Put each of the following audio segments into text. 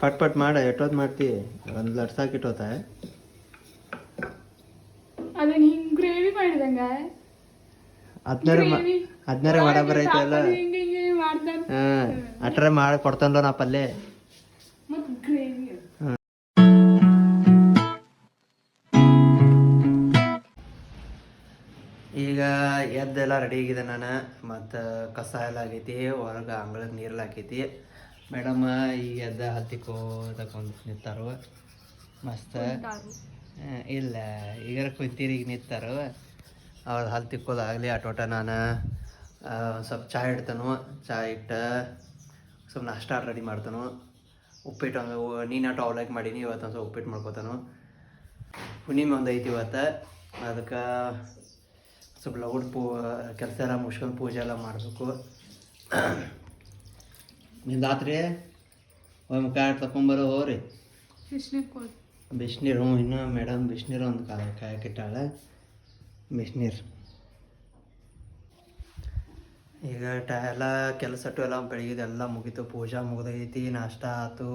ಪಟ್ ಪಟ್ ಮಾಡ ಎಷ್ಟೊತ್ತು ಮಾಡ್ತಿ ಒಂದು ಲಟ್ಸಾಕ್ ಇಟ್ಟೋತ ಅದನ್ನ ಹಿಂಗ್ ಗ್ರೇವಿ ಮಾಡಿದಂಗ? ಹದಿನಾರು ಹದಿನಾರು ಮಾಡ ಬರೈತೆ ಮಾಡ್ತಾರ. ಹಾಂ ಅಟ್ರೆ ಮಾಡಿ ಕೊಡ್ತಾನಲ್ಲ ನಾ ಪಲ್ಲೆ ಈಗ ಎದ್ದೆಲ್ಲ ರೆಡಿ ಆಗಿದೆ ನಾನು. ಮತ್ತು ಕಸ ಎಲ್ಲ ಆಗೈತಿ ಹೊರಗೆ ಅಂಗಳಕ್ಕೆ ನೀರೆಲ್ಲ ಹಾಕೈತಿ. ಮೇಡಮ್ ಈಗ ಎದ್ದ ಹತ್ತಿಕೋ ತಗೊಂಡು ನಿಂತಾರು? ಮಸ್ತ್. ಇಲ್ಲ ಈಗ ಕುಂತೀರಿ ಈಗ ನಿಂತಾರು? ಅವ್ರು ಹಲ್ ತಿಕ್ಕೋದಾಗಲಿ ಆಟೋಟ ನಾನು ಸ್ವಲ್ಪ ಚಹಾ ಇಡ್ತಾನು. ಚಹಾ ಇಟ್ಟು ಸ್ವಲ್ಪ ನಾಷ್ಟ ರೆಡಿ ಮಾಡ್ತಾನು. ಉಪ್ಪಿಟ್ಟು ಒಂದು ನೀನಾಟ ಅವಲಕ್ಕಿ ಮಾಡೀನಿ ಇವತ್ತು ಒಂದು ಸ್ವಲ್ಪ ಉಪ್ಪಿಟ್ಟು ಮಾಡ್ಕೋತಾನು. ಹುಣ್ಣಿಮೆ ಒಂದು ಐತಿ ಇವತ್ತು. ಅದಕ್ಕೆ ಸ್ವಲ್ಪ ಲಗುಡ್ ಪೂ ಕೆಲಸ ಎಲ್ಲ ಮುಗಿಸ್ಕೊಂಡು ಪೂಜೆ ಎಲ್ಲ ಮಾಡಬೇಕು. ನಿಂದಾತ್ರಿ ಒಂದು ಮುಖ ತಗೊಂಬರೋ ಹೋರಿ. ಬಿಸಿನೀರು ಹ್ಞೂ ಇನ್ನೂ ಮೇಡಮ್ ಬಿಸಿನೀರು ಒಂದು ಕಾಯ ಕಾಯಕಿಟ್ಟಾಳೆ ಬಿಸಿನೀರು. ಈಗ ಟ ಎಲ್ಲ ಕೆಲಸ ಎಲ್ಲ ಬೆಳಗ್ಗೆ ಎಲ್ಲ ಮುಗೀತು. ಪೂಜಾ ಮುಗ್ದೈತಿ ನಾಷ್ಟ ಆಯ್ತು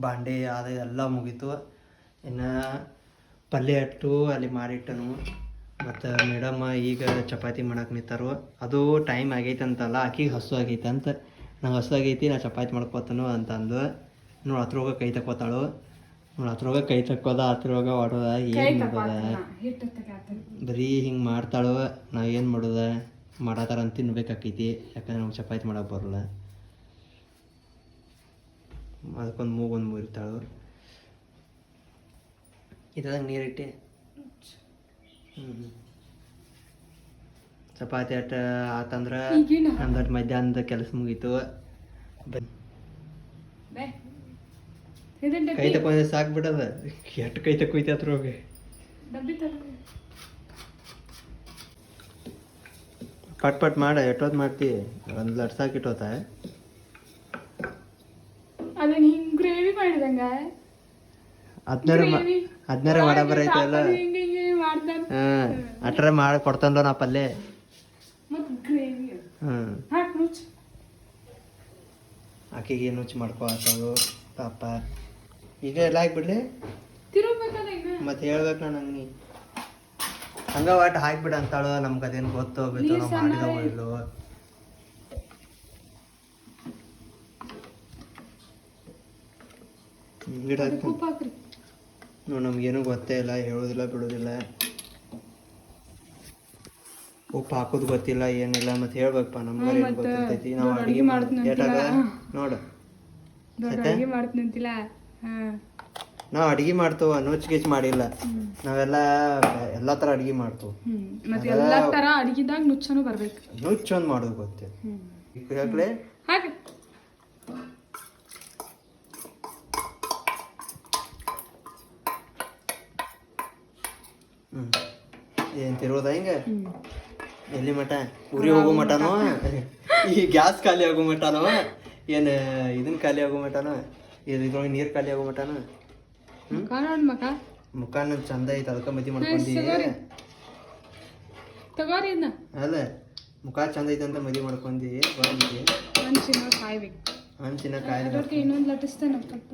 ಬಾಂಡೆ ಅದು ಎಲ್ಲ ಮುಗೀತು. ಇನ್ನು ಪಲ್ಯ ಇಟ್ಟು ಅಲ್ಲಿ ಮಾಡಿಟ್ಟನು. ಮತ್ತು ಮೇಡಮ್ ಈಗ ಚಪಾತಿ ಮಾಡಕ್ಕೆ ನಿಂತಾರು ಅದು ಟೈಮ್ ಆಗೈತೆ ಅಂತಲ್ಲ ಆಕಿಗೆ ಹಸು ಆಗೈತೆ ಅಂತ. ನಂಗೆ ಹಸು ಆಗೈತಿ ನಾ ಚಪಾತಿ ಮಾಡ್ಕೋತನು ಅಂತ ಅಂದು ನೋಡಿ ಹತ್ರವಾಗ ಕೈ ತಕ್ಕೋತಾಳು. ನೋಡಿ ಹತ್ರವಾಗ ಕೈ ತಕ್ಕೋದ ಹತ್ರವಾಗ ಹೊಡೋದ ಏನು ಮಾಡೋದ? ಬರೀ ಹಿಂಗೆ ಮಾಡ್ತಾಳು ನಾವು ಏನು ಮಾಡೋದ? ಮಾಡತ್ತಾರ ಅಂತ ತಿನ್ಬೇಕಾಕೈತಿ ಯಾಕಂದ್ರೆ ನಮ್ಗೆ ಚಪಾತಿ ಮಾಡಕ್ಕೆ ಬರಲ್ಲ. ಅದಕ್ಕೊಂದು ಮೂಗೊಂದು ಇರ್ತಾಳು. ಇದ್ರಾಗ ನೀರಿಟ್ಟೆ ಚಪಾತಿ ಆಟ ಆತಂದ್ರೆ ನಮ್ದಟ್ ನಮ್ದು ಮಧ್ಯಾಹ್ನದ ಕೆಲಸ ಮುಗೀತು. ಕೈ ತಕ್ಕ ಸಾಕು ಬಿಡದ. ಎಷ್ಟು ಕೈ ತಕೊಯ್ತಿ ಹತ್ರ ಹೋಗಿ ಪಟ್ ಪಟ್ ಮಾಡ ಎಟ್ಟೋದ್ ಮಾಡ್ತಿ? ಒಂದು ಲಟ್ಸಾಕ್ ಇಟ್ಟೋತ ಅದನ್ನ ಹಿಂಗ್ ಗ್ರೇವಿ ಮಾಡಿದಂಗ? ಹದಿನಾರು Gravy. ಹದಿನಾರು ಮಾಡ ಬರೈತಲ್ಲ? ಹಾಂ ಅಟ್ರೆ ಮಾಡಿ ಕೊಡ್ತಾನಲ್ಲ ನಾ ಪಲ್ಲೆ. ಹ್ಞೂ ಆಕೆಗೆ ನುಚ್ಚು ಮಾಡ್ಕೋ ಆತಳು ಪಾಪ. ಈಗ ಎಲ್ಲ ಹಾಕ್ಬಿಡ್ಲಿ ಮತ್ತೆ ಹೇಳ್ಬೇಕು ನಾನು ಹಂಗೆ. ಹಂಗ ಒಟ್ಟು ಹಾಕ್ಬಿಡ ಅಂತಾಳು ನಮ್ಗೆ ಅದೇನು ಗೊತ್ತು ಹೋಗ್ಬಿಟ್ಟು ನಾವು ಮಾಡಿದವೋ ಇಲ್ಲೋ. ಗಿಡ ನೋಡಿ ನಮ್ಗೇನು ಗೊತ್ತೇ ಇಲ್ಲ ಹೇಳೋದಿಲ್ಲ ಬಿಡೋದಿಲ್ಲ. ಉಪ್ಪು ಹಾಕೋದು ಗೊತ್ತಿಲ್ಲ ಏನಿಲ್ಲ ಮತ್ತೆ ಹೇಳ್ಬೇಕಪ್ಪ ನಮ್ಗೆ ಏನು ಗೊತ್ತಿರ್ತೈತಿ ನಾವು ಅಡಿಗೆ ಮಾಡ್ತೀವಿ ಮಾಡ್ತೀನಿ ಏಟಾಗ ನೋಡು? ಅಡಿಗೆ ನಾವು ಅಡಿಗೆ ಮಾಡ್ತೇವ ನುಚ್ಚು ಗಿಚ್ ಮಾಡಿಲ್ಲ. ನಾವೆಲ್ಲ ಎಲ್ಲ ಥರ ಅಡಿಗೆ ಮಾಡ್ತೇವೆ. ಮತ್ತೆ ಎಲ್ಲಾ ತರ ಅಡಿಗೆದಾಗ ನುಚ್ಚನು ಬರ್ಬೇಕು. ನುಚ್ಚು ಒಂದು ಮಾಡೋದು ಗೊತ್ತಿಲ್ಲ ಹಾಕ್ಲೆ ಹಾಗೆ. ಏನು ತಿರುವುದ ಹಿಂಗೆ? ಎಲ್ಲಿ ಮಠ? ಉರಿ ಹೋಗೋ ಮಠನೋ? ಈ ಗ್ಯಾಸ್ ಖಾಲಿ ಆಗೋ ಮಠನೋ? ಏನು ಇದನ್ನ ಖಾಲಿ ಆಗೋ ಮಠನೋ? ಇದು ಇದ್ರೊಳಗೆ ನೀರು ಖಾಲಿ ಆಗೋ ಮಠನೋ? ಮುಖ ಮುಖಾನ ಚಂದ ಐತೆ ಅದಕ್ಕೆ ಮದಿ ಮಾಡ್ಕೊಂಡಿ. ಅಲ್ಲ ಮುಖ ಚಂದ ಐತೆ ಅಂತ ಮದಿ ಮಾಡ್ಕೊಂಡಿ. ಬಂದಿ ಹಂಚಿನ ಕಾಯಿ ಇನ್ನೊಂದು ಲಟ್ಟಿಸ್ತೇನೆ ಸ್ವಲ್ಪ